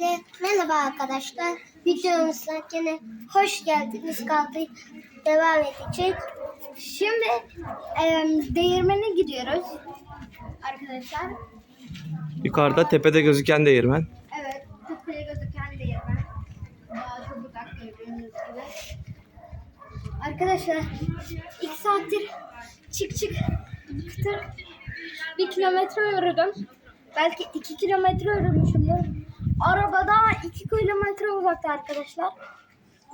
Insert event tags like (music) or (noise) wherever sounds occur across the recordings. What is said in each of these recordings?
Öncelikle merhaba arkadaşlar. Videomuza yine hoş geldiniz kaldı. Devam edecek. Şimdi em, değirmene gidiyoruz. Arkadaşlar. Yukarıda tepede gözüken değirmen. Evet. Tepeye gözüken değirmen. Daha çok uzak gördüğünüz gibi. Arkadaşlar ilk saattir çık çık kıtır bir kilometre yürüdüm. Belki iki kilometre yürümüşümdür. Arabada iki kilometre uzakta arkadaşlar.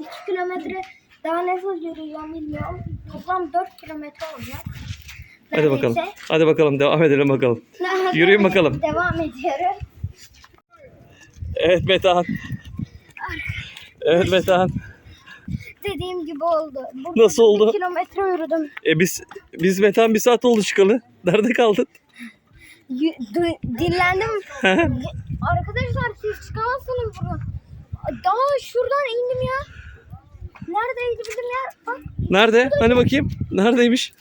İki kilometre daha nasıl yürüyeceğim bilmiyorum. Toplam dört kilometre olacak. Hadi bakalım. Hadi bakalım devam edelim bakalım. (laughs) Yürüyün bakalım. Devam ediyorum. Evet Metehan. Evet Metehan. Dediğim gibi oldu. Burada Nasıl oldu? Bir kilometre yürüdüm. E biz biz Metehan bir saat oldu çıkalı. Nerede kaldın? Dinlendim. (laughs) Arkadaşlar siz çıkamazsınız buradan. Daha şuradan indim ya. Neredeydi bizim yer? Bak. Nerede? Hani bakayım. Neredeymiş?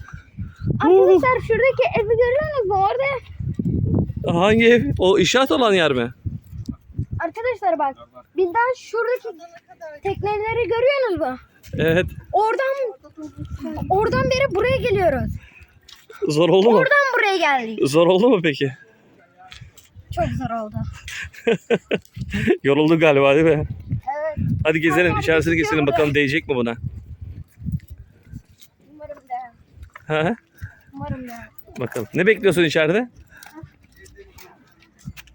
Arkadaşlar şuradaki evi görüyor musunuz? Orada. Hangi ev? O inşaat olan yer mi? Arkadaşlar bak. Bizden şuradaki tekneleri görüyorsunuz mu? Evet. Oradan oradan beri buraya geliyoruz. Zor oldu mu? Oradan buraya geldik. Zor oldu mu peki? Çok zor oldu. (laughs) Yorulduk galiba değil mi? Evet. Hadi gezelim. Tamam, İçerisini gezelim bakalım değecek mi buna? Umarım da. Ha? Umarım da. Bakalım. Ne bekliyorsun içeride?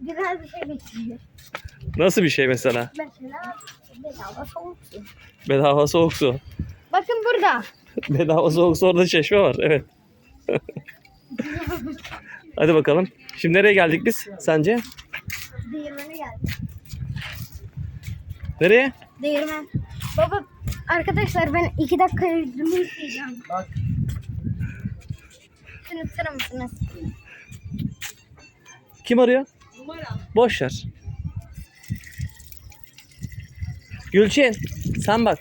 Güzel bir şey bekliyor. Nasıl bir şey mesela? Mesela bedava soğuk su. Bedava soğuk su. Bakın burada. (laughs) Bedava soğuk su orada çeşme var. Evet. Hadi bakalım. Şimdi nereye geldik biz sence? Değirmene geldik. Nereye? Değirmen. Baba arkadaşlar ben iki dakika yüzümü yıkayacağım. Bak. Şunu tutar mısınız? Kim arıyor? Boş ver. Gülçin sen bak.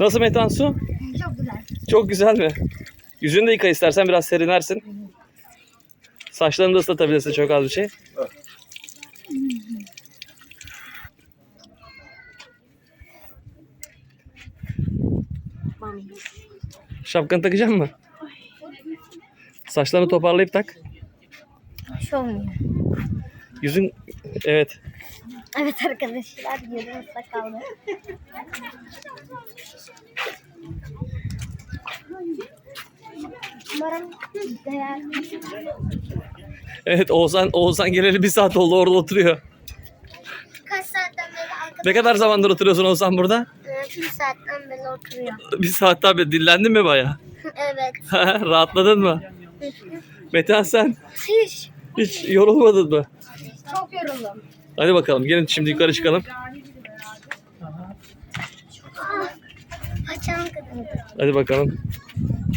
Nasıl metan su? Çok güzel. Çok güzel mi? Yüzünü de yıka istersen biraz serinlersin. Saçlarını da ıslatabilirsin çok az bir şey. Şapkanı takacak mı? Saçlarını toparlayıp tak. Bir şey olmuyor. Yüzün evet. Evet arkadaşlar yüzümüzde kaldı. Umarım değer. Evet Oğuzhan Oğuzhan geleli bir saat oldu orada oturuyor. Kaç saatten beri arkadaşlar? Ne kadar zamandır oturuyorsun Oğuzhan burada? Bir saatten beri oturuyor. Bir saat abi dinlendin mi baya? (laughs) evet. (laughs) Rahatladın mı? Metehan sen Hiç. hiç yorulmadın mı? Çok yoruldum. Hadi bakalım gelin şimdi yukarı çıkalım. Paçam. Hadi bakalım.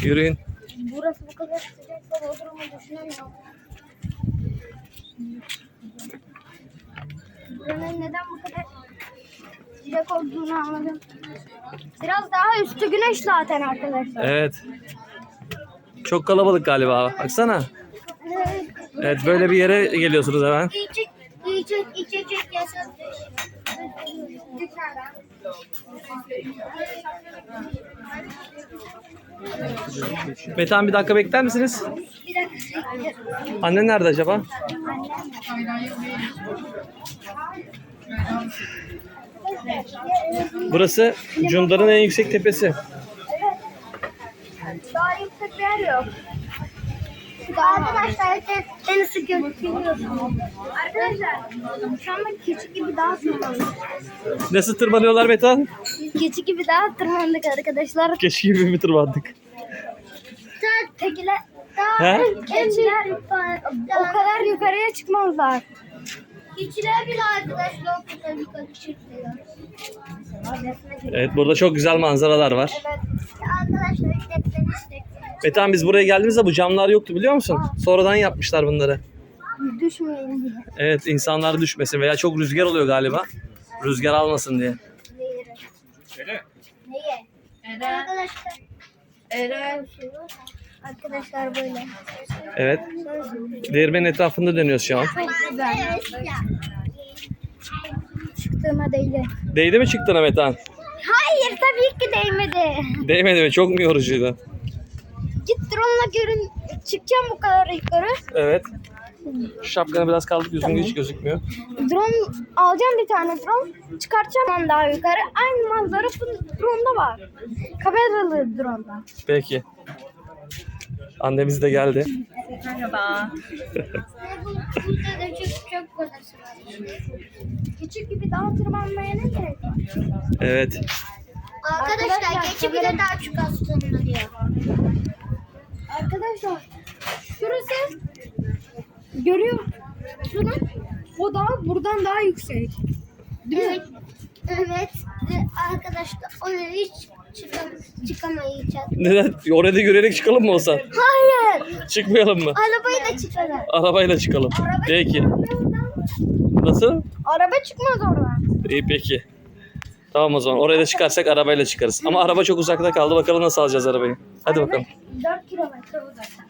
Yürüyün. Burası bu kadar sıcaksa Bodrum'u düşünemiyorum. Buranın neden bu kadar sıcak olduğunu anladım. Biraz daha üstü güneş zaten arkadaşlar. Evet. Çok kalabalık galiba. Baksana. Evet. Böyle bir yere geliyorsunuz hemen. Yiyecek, yiyecek, içecek yasak. Metehan bir dakika bekler misiniz? Bir dakika. Annen nerede acaba? Burası Cundar'ın en yüksek tepesi. Daha yüksek bir yer yok. Arkadaşlar denizi görüyorsunuz. Arkadaşlar şu anda keçi gibi daha tırmandık. Nasıl tırmanıyorlar Metehan? Keçi gibi daha tırmandık arkadaşlar. Keşke gibi mi tırmandık? Daha tekiler daha keçiler o kadar yukarıya çıkmazlar. Keçiler bile arkadaşlar o kadar yukarı çıkıyor. Evet burada çok güzel manzaralar var. Evet. Arkadaşlar tekrar işte Metehan biz buraya geldiğimizde bu camlar yoktu biliyor musun? Sonradan yapmışlar bunları. düşmeyelim diye. Evet insanlar düşmesin veya çok rüzgar oluyor galiba. Rüzgar almasın diye. Neye? Neye? Arkadaşlar. Evet. Arkadaşlar böyle. Evet. Değirmenin etrafında dönüyoruz şu an. Çok güzel. Çıktığıma değdi. Değdi mi çıktın Metehan? Hayır tabii ki değmedi. Değmedi mi? Çok mu yorucuydu? Git drone'la görün. Çıkacağım bu kadar yukarı. Evet. Şu şapkanı biraz kaldık yüzün hiç gözükmüyor. Drone alacağım bir tane drone. Çıkartacağım onu daha yukarı. Aynı manzara bu drone'da var. Kameralı drone'da. Peki. Annemiz de geldi. Merhaba. Burada da çok çok var. Küçük gibi daha tırmanmaya ne gerek var? Evet. Arkadaşlar geçi bile daha çok aslında diyor. Arkadaşlar şurası görüyor musunuz? O dağ buradan daha yüksek. Değil mi? Evet. Ve arkadaşlar oraya hiç çıkam çıkamayacağız. Neden? Orada yürüyerek çıkalım mı olsan? Hayır. Çıkmayalım mı? Arabayı da çıkarır. Arabayla çıkalım. Peki. Nasıl? Araba çıkmaz oradan. İyi peki. Tamam o zaman. Oraya da çıkarsak arabayla çıkarız. Ama araba çok uzakta kaldı. Bakalım nasıl alacağız arabayı. Hadi bakalım. 4 kilometre uzakta.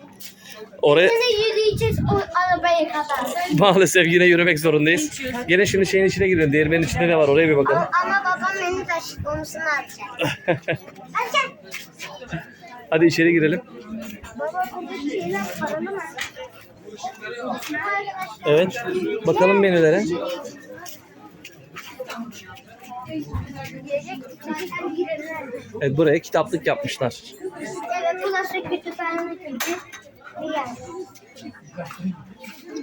Oraya Yine yürüyeceğiz o arabaya kadar. maalesef yine yürümek zorundayız. Gene şimdi şeyin içine girelim. Değirmenin içinde ne var? Oraya bir bakalım. Ama babam beni taşıdı. Omzuna atacak. (laughs) Atacak. Hadi içeri girelim. Baba buradaki şeyler paralı mı? Evet. Bakalım menülere. Evet buraya kitaplık yapmışlar. Evet burası kütüphane gibi bir yer.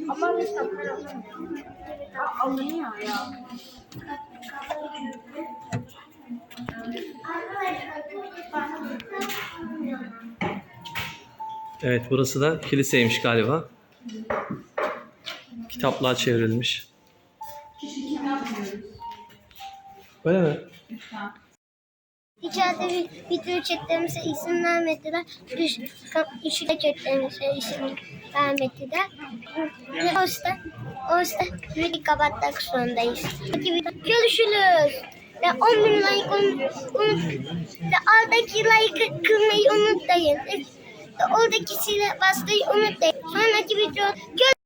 Ama biz kapıları alınıyor ya. Evet burası da kiliseymiş galiba. Kitaplığa çevrilmiş. Öyle mi? İçeride bir video çektiğimize isim vermediler. Üç, üçüne çektiğimize isim vermediler. Ve o yüzden, o yüzden videoyu kapatmak zorundayız. Görüşürüz. Ve 10 bin like unut, unut, ve oradaki like kırmayı unutmayın. Ve oradaki zile basmayı unutmayın. Sonraki video gör